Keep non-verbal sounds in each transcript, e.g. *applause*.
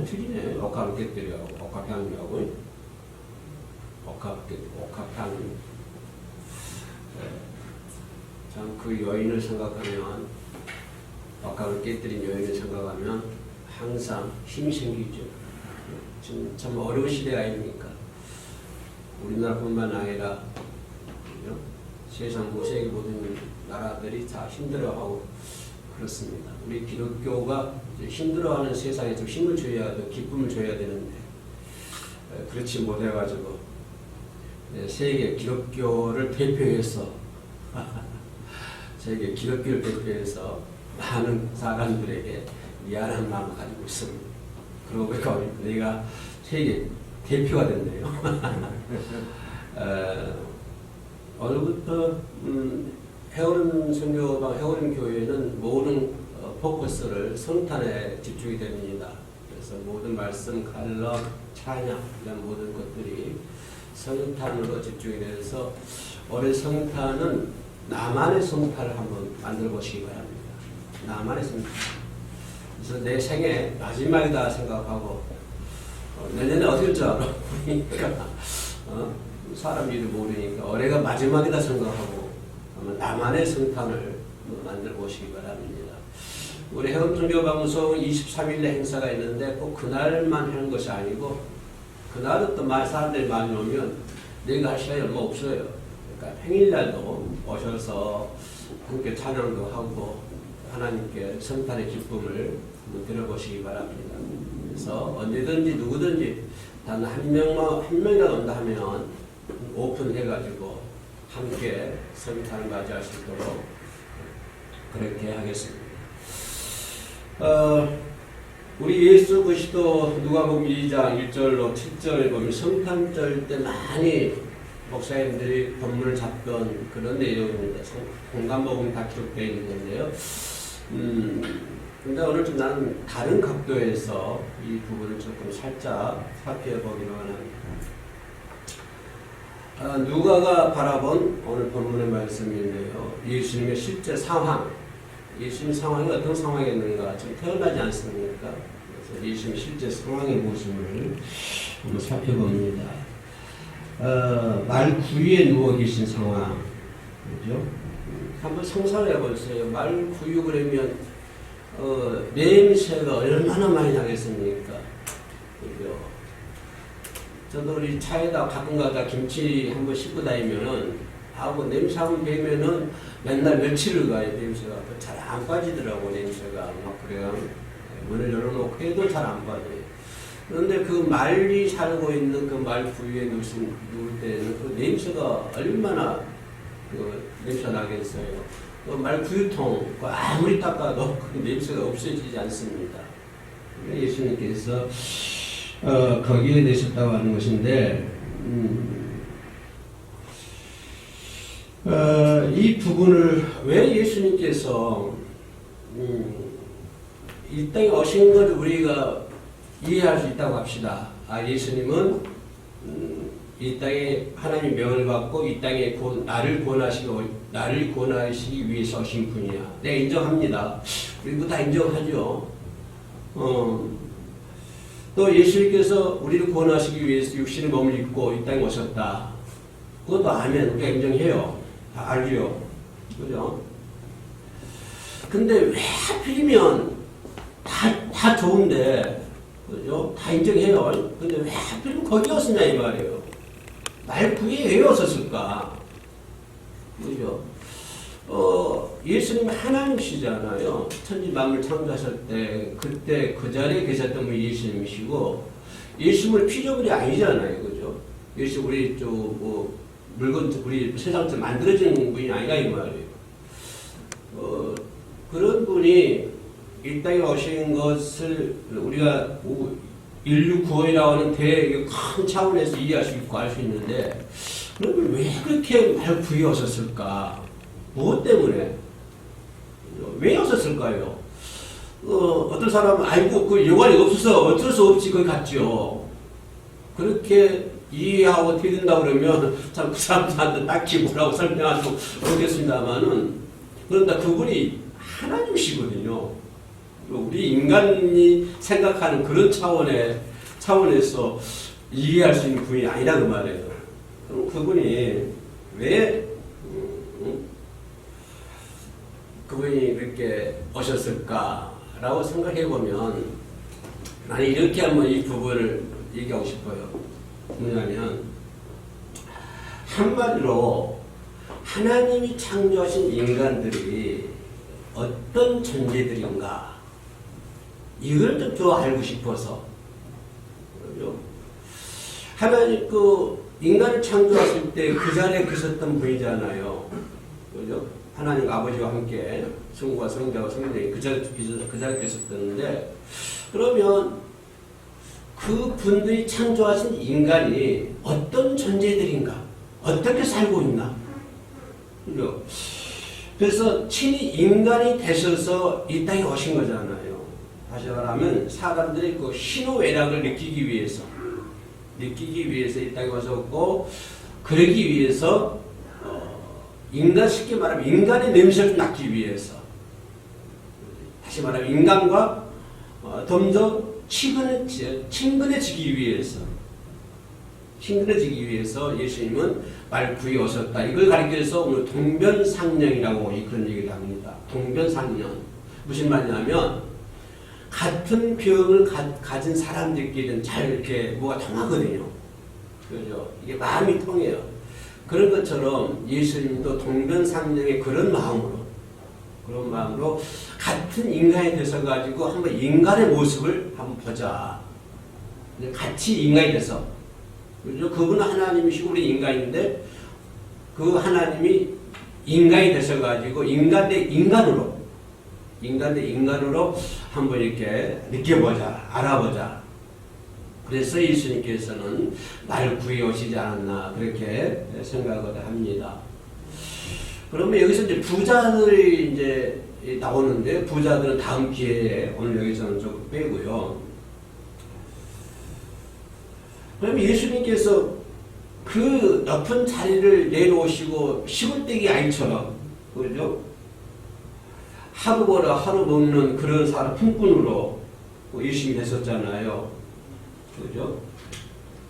차이 틀리네 억압을 깨뜨려 억압 향유하고 억압 깨 억압 향유 참그 여인을 생각하면 억압을 깨뜨린 여인을 생각하면 항상 힘이 생기죠. 지금 참 어려운 시대 아닙니까. 우리나라뿐만 아니라? 세상 뭐 세계 모든 나라들이 다 힘들어하고 그렇습니다. 우리 기독교가 힘들어하는 세상에 좀 힘을 줘야 돼, 기쁨을 줘야 되는데 에, 그렇지 못해가지고 네, 세계 기독교를 대표해서 *laughs* 세계 기독교를 대표해서 많은 사람들에게 미안한 마음을 가지고 있습니다. 그러고 보니까 내가 세계 대표가 됐네요. *laughs* 어, 오늘부터 음, 해오름 선교방 해오름 어, 포커스를 성탄에 집중이 됩니다. 그래서 모든 말씀, 갈러, 찬양 이런 모든 것들이 성탄으로 집중이 돼서 올해 성탄은 나만의 성탄을 한번 만들어 보시기 바랍니다. 나만의 성탄. 그래서 내 생애 마지막이다 생각하고 어, 내년에 어딜 줄 알아? 그러니까 어? 사람 일을 모르니까 올해가 마지막이다 생각하고 한번 나만의 성탄을 만들어 보시기 바랍니다. 우리 해운종교방송 23일에 행사가 있는데 꼭 그날만 하는 것이 아니고 그날은 또 많은 사람들이 많이 오면 내가 할 시간이 얼마 없어요. 그러니까 평일날도 오셔서 함께 찬양도 하고 하나님께 성탄의 기쁨을 들어보시기 바랍니다. 그래서 언제든지 누구든지 단 한 명만 한 명이라도 온다 하면 오픈해가지고 함께 성탄을 맞이할 수 있도록 그렇게 하겠습니다. 어, 우리 예수 그리스도 누가복음 2장 1절로 7절에 보면 성탄절 때 많이 목사님들이 본문을 잡던 그런 내용입니다. 성- 공간복음이 다 기록되어 있는 건데요. 음, 근데 오늘 좀 나는 다른 각도에서 이 부분을 조금 살짝 살펴보기로 합니다. 아, 누가가 바라본 오늘 본문의 말씀인데요. 예수님의 실제 상황, 예수님 상황이 어떤 상황이었는가 지금 태어나지 않습니까? 그래서 예수님 실제 상황의 모습을 한번 살펴봅니다. 어, 말 구유에 누워 계신 상황, 그죠? 한번 상상해 보세요. 말 구유 그러면 어, 냄새가 얼마나 많이 나겠습니까? 그죠? 저도 우리 차에다 가끔 가다 김치 한번 싣고 다니면은 하고 냄새 한번 배면은 맨날 며칠을 가요 냄새가 잘 안 빠지더라고 냄새가. 막 그래요. 문을 열어놓고 해도 잘 안 빠져요. 그런데 그 말이 살고 있는 그 말 부위에 누울 때는 그 냄새가 얼마나 그 냄새 나겠어요. 그말 구유통 그 아무리 닦아도 그 냄새가 없어지지 않습니다. 그러니까 예수님께서 어, 거기에 내셨다고 하는 것인데 음, 어, 이 부분을 왜 예수님께서 음, 이 땅에 오신 것을 우리가 이해할 수 있다고 합시다. 아 예수님은 음, 이 땅에 하나님 명을 받고 이 땅에 구, 나를 구원하시고 나를 구원하시기 위해서 오신 분이야. 네 인정합니다. 우리도 다 인정하죠. 어, 또 예수님께서 우리를 구원하시기 위해서 육신의 몸을 입고 이 땅에 오셨다. 그것도 아멘. 우리가 인정해요. 다 알죠. 그죠? 근데 왜 하필이면 다, 다 좋은데, 그죠? 다 인정해요. 근데 왜 하필이면 거기 왔으냐, 이 말이에요. 말 그게 왜 왔었을까? 그죠? 어, 예수님 하나님이시잖아요. 천지 만물 창조하실 때 그때 그 자리에 계셨던 분이 예수님이시고 예수님은 피조물이 아니잖아요. 그죠? 예수 우리 저 뭐 물건 우리 세상에서 만들어진 분이 아니라 이 말이에요. 어, 그런 분이 이 땅에 오신 것을 우리가 뭐 인류 구원이라고 하는 대큰 차원에서 이해할 수 있고 알 수 있는데 그러면 왜 그렇게 말 구해 오셨을까? 무엇 때문에? 왜 오셨을까요? 어, 어떤 사람은 아이고 그 여관이 없어서 어쩔 수 없이 거기 갔죠. 그렇게 이해하고 된다 그러면 참 그 사람들한테 딱히 뭐라고 설명할 수 없겠습니다만은 그런데 그분이 하나님이시거든요. 우리 인간이 생각하는 그런 차원의 차원에서 이해할 수 있는 분이 아니라 그 말이에요. 그럼 그분이 왜 그분이 이렇게 오셨을까라고 생각해 보면 나는 이렇게 한번 이 부분을 얘기하고 싶어요. 뭐냐면 한마디로 하나님이 창조하신 인간들이 어떤 존재들인가 이걸 좀 더 알고 싶어서? 하나님 그 인간을 창조하실 때 그 자리에 계셨던 분이잖아요. 그죠? 하나님 아버지와 함께 성부와 성자와 성령이 그 자리에 그 자리에 계셨던데 그러면 그 분들이 창조하신 인간이 어떤 존재들인가? 어떻게 살고 있나? 그래서 친히 인간이 되셔서 이 땅에 오신 거잖아요. 다시 말하면 사람들이 그 신호애락을 느끼기 위해서 느끼기 위해서 이 땅에 오셨고 그러기 위해서 어, 인간 쉽게 말하면 인간의 냄새를 좀 맡기 위해서 다시 말하면 인간과 어, 좀더 친근해지, 친근해지기 위해서 친근해지기 위해서 예수님은 말구이 오셨다. 이걸 가리켜서 오늘 동변상령이라고 그런 얘기를 합니다. 동변상령. 무슨 말이냐면 같은 병을 가, 진 사람들끼리는 잘 이렇게 뭐가 통하거든요. 그죠? 이게 마음이 통해요. 그런 것처럼 예수님도 동변상령의 그런 마음으로 그런 마음으로 같은 인간이 되서 가지고 한번 인간의 모습을 한번 보자. 같이 인간이 돼서? 그분은 하나님이시고 우리 인간인데 그 하나님이 인간이 되셔 가지고 인간 대 인간으로 인간 대 인간으로 한번 이렇게 느껴보자, 알아보자. 그래서 예수님께서는 날 구해 오시지 않았나 그렇게 생각을 합니다. 그러면 여기서 이제 부자들이 이제 나오는데 부자들은 다음 기회에 오늘 여기서는 조금 빼고요. 그러면 예수님께서 그 높은 자리를 내놓으시고 시골떼기 아이처럼 그죠? 하루 벌어 하루 먹는 그런 사람 품꾼으로 예수님이 되셨잖아요. 그죠?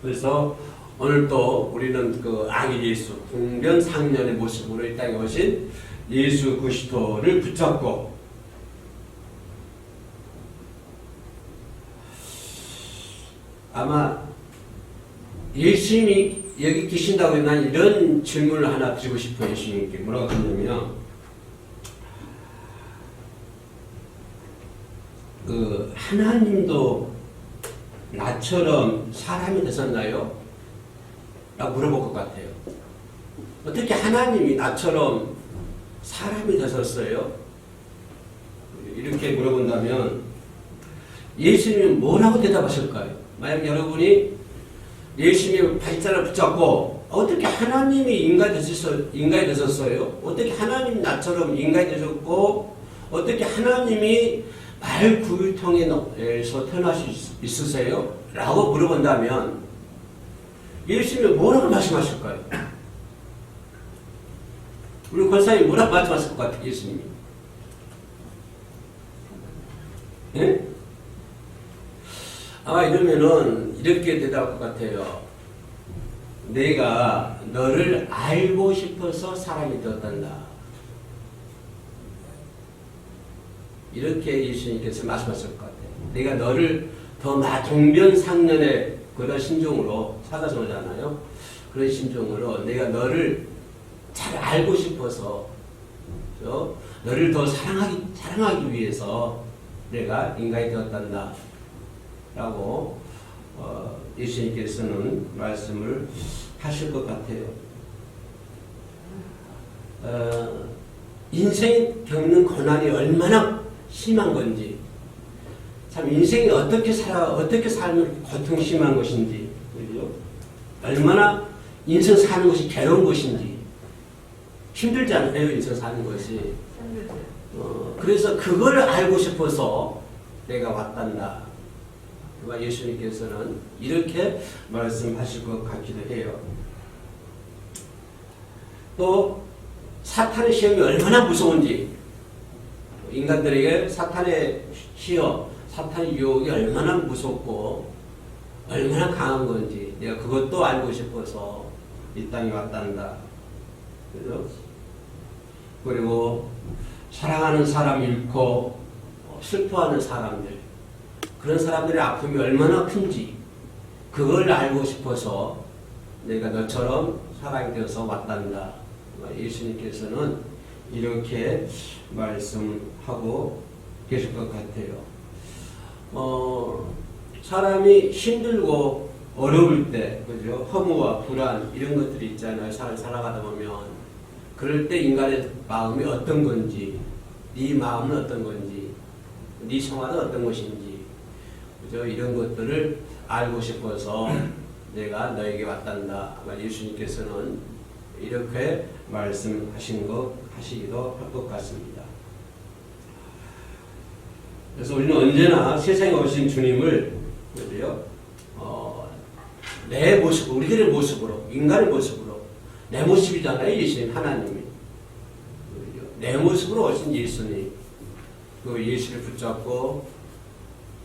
그래서 오늘 또 우리는 그 아기 예수, 공변상년의 모습으로 이 땅에 오신 예수 그리스도를 붙잡고 아마 예수님이 여기 계신다고 난 이런 질문을 하나 드리고 싶어요. 예수님께 뭐라고 하냐면 그 하나님도 나처럼 사람이 되셨나요? 라고 물어볼 것 같아요. 어떻게 하나님이 나처럼 사람이 되셨어요? 이렇게 물어본다면 예수님은 뭐라고 대답하실까요? 만약 여러분이 예수님의 발자를 붙잡고 어떻게 하나님이 인간이 되셨어, 인간이 되셨어요? 어떻게 하나님 나처럼 인간이 되셨고 어떻게 하나님이 말 구유통에서 태어나실 수 있으세요? 라고 물어본다면 예수님이 뭐라고 말씀하실까요? 우리 권사님 뭐라고 말씀하실 것 같아요, 예수님이? 예? 아마 이러면은 이렇게 대답할 것 같아요. 내가 너를 알고 싶어서 사람이 되었단다. 이렇게 예수님께서 말씀하실 것 같아요. 내가 너를 더 동변상련의 그런 심정으로 사가서잖아요. 그런 심정으로 내가 너를 잘 알고 싶어서 어? 너를 더 사랑하기 사랑하기 위해서 내가 인간이 되었단다. 라고 어, 예수님께서는 말씀을 하실 것 같아요. 어, 인생 겪는 고난이 얼마나 심한 건지, 참 인생이 어떻게 살아 어떻게 살면 고통 심한 것인지, 그죠? 얼마나 인생 사는 것이 괴로운 것인지 힘들지 않아요 인생 사는 것이. 어, 그래서 그걸 알고 싶어서 내가 왔단다. 그러니까 예수님께서는 이렇게 말씀하실 것 같기도 해요. 또 사탄의 시험이 얼마나 무서운지 인간들에게 사탄의 시험, 사탄의 유혹이 얼마나 무섭고 얼마나 강한 건지 내가 그것도 알고 싶어서 이 땅에 왔단다. 그죠? 그리고 사랑하는 사람 잃고 슬퍼하는 사람들 그런 사람들의 아픔이 얼마나 큰지 그걸 알고 싶어서 내가 너처럼 사랑이 되어서 왔단다. 예수님께서는 이렇게 말씀하고 계실 것 같아요. 어, 사람이 힘들고 어려울 때, 그죠? 허무와 불안, 이런 것들이 있잖아요. 살, 살아가다 보면. 그럴 때 인간의 마음이 어떤 건지, 네 마음은 어떤 건지, 네 생활은 어떤 것인지, 그죠? 이런 것들을 알고 싶어서 *clears throat* 내가 너에게 왔단다. 아마 예수님께서는 이렇게 말씀하신 것, 하시기도 할 것 같습니다. 그래서 우리는 언제나 세상에 오신 주님을 그래요? 어, 내 모습, 우리들의 모습으로, 인간의 모습으로, 내 모습이잖아요, 예수님 하나님이. 내 모습으로 오신 예수님, 그 예수를 붙잡고,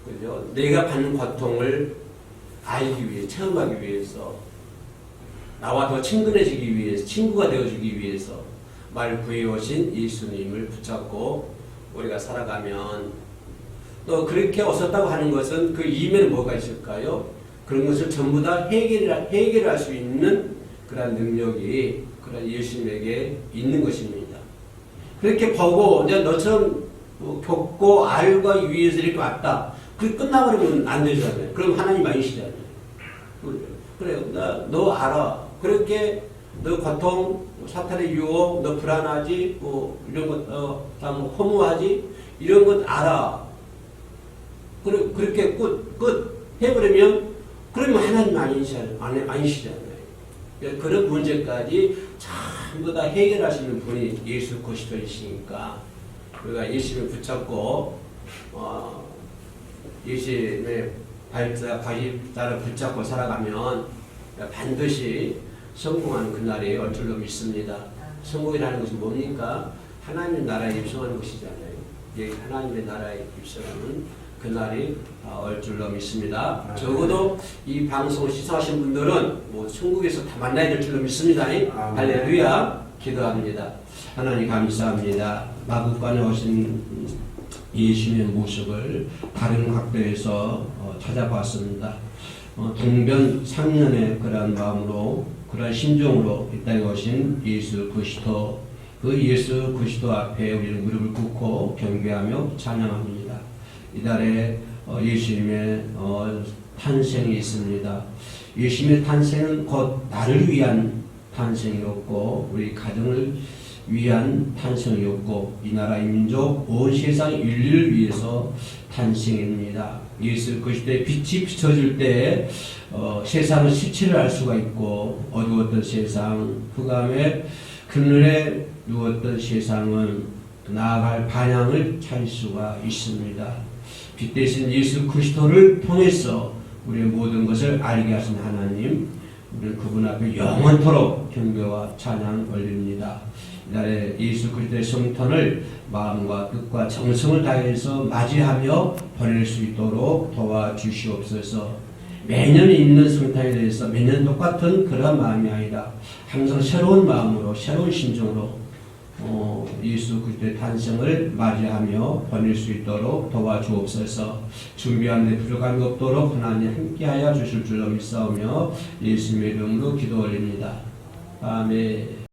그죠? 내가 받는 고통을 알기 위해, 체험하기 위해서, 나와 더 친근해지기 위해서, 친구가 되어주기 위해서, 말 구해오신 예수님을 붙잡고 우리가 살아가면 또 그렇게 오셨다고 하는 것은 그 이면에 뭐가 있을까요? 그런 것을 전부 다 해결, 해결할 수 있는 그런 능력이 그런 예수님에게 있는 것입니다. 그렇게 보고 이제 너처럼 뭐 겪고 알고 위해서 이렇게 왔다. 그 끝나버리면 안 되잖아요. 그럼 하나님 아니시잖아요. 그래요. 나, 너 알아. 그렇게 너 고통, 사탄의 유혹, 너 불안하지, 뭐 이런 것, 어, 참 허무하지, 이런 것 알아. 그래, 그렇게 끝, 끝 해버리면, 그러면 하나님 아니시잖아요. 아니, 아니시잖아요. 그런 문제까지 전부 다 해결하시는 분이 예수 그리스도이시니까 우리가 예수를 붙잡고 어, 예수님의 발자 발자를 붙잡고 살아가면 반드시 성공하는 그날이 올 줄로 믿습니다. 성공이라는 것은 뭡니까? 하나님의 나라에 입성하는 것이잖아요. 예, 하나님의 나라에 입성하는 그날이 어, 올 줄로 믿습니다. 아, 적어도 이 방송을 시청하신 분들은 뭐 천국에서 다 만나야 될 줄로 믿습니다. 아, 할렐루야 기도합니다. 하나님 감사합니다. 마국간에 오신 예수님의 모습을 다른 각도에서 어, 찾아봤습니다. 어, 동변 3년의 그러한 마음으로 그러한 심정으로 이 땅에 오신 예수 그리스도 그 예수 그리스도 앞에 우리는 무릎을 꿇고 경배하며 찬양합니다. 이달에 어, 예수님의 어, 탄생이 있습니다. 예수님의 탄생은 곧 나를 위한 탄생이었고 우리 가정을 위한 탄생이었고 이 나라 이 민족 온 세상 인류를 위해서 탄생입니다. 예수 그리스도의 빛이 비춰질 때 어, 세상은 실체를 알 수가 있고 어두웠던 세상 흑암에 그늘에 누웠던 세상은 나아갈 방향을 찾을 수가 있습니다. 빛 대신 예수 그리스도를 통해서 우리의 모든 것을 알게 하신 하나님 우리는 그분 앞에 영원토록 경배와 찬양 올립니다. 이날에 예수 그리스도의 성탄을 마음과 뜻과 정성을 다해서 맞이하며 보낼 수 있도록 도와주시옵소서. 매년 있는 성탄에 대해서 매년 똑같은 그런 마음이 아니라 항상 새로운 마음으로 새로운 심정으로 어, 예수 그리스도의 탄생을 맞이하며 보낼 수 있도록 도와주옵소서. 준비하는 데 부족함이 없도록 하나님 함께하여 주실 줄로 믿사오며 예수님의 이름으로 기도 올립니다. 아멘.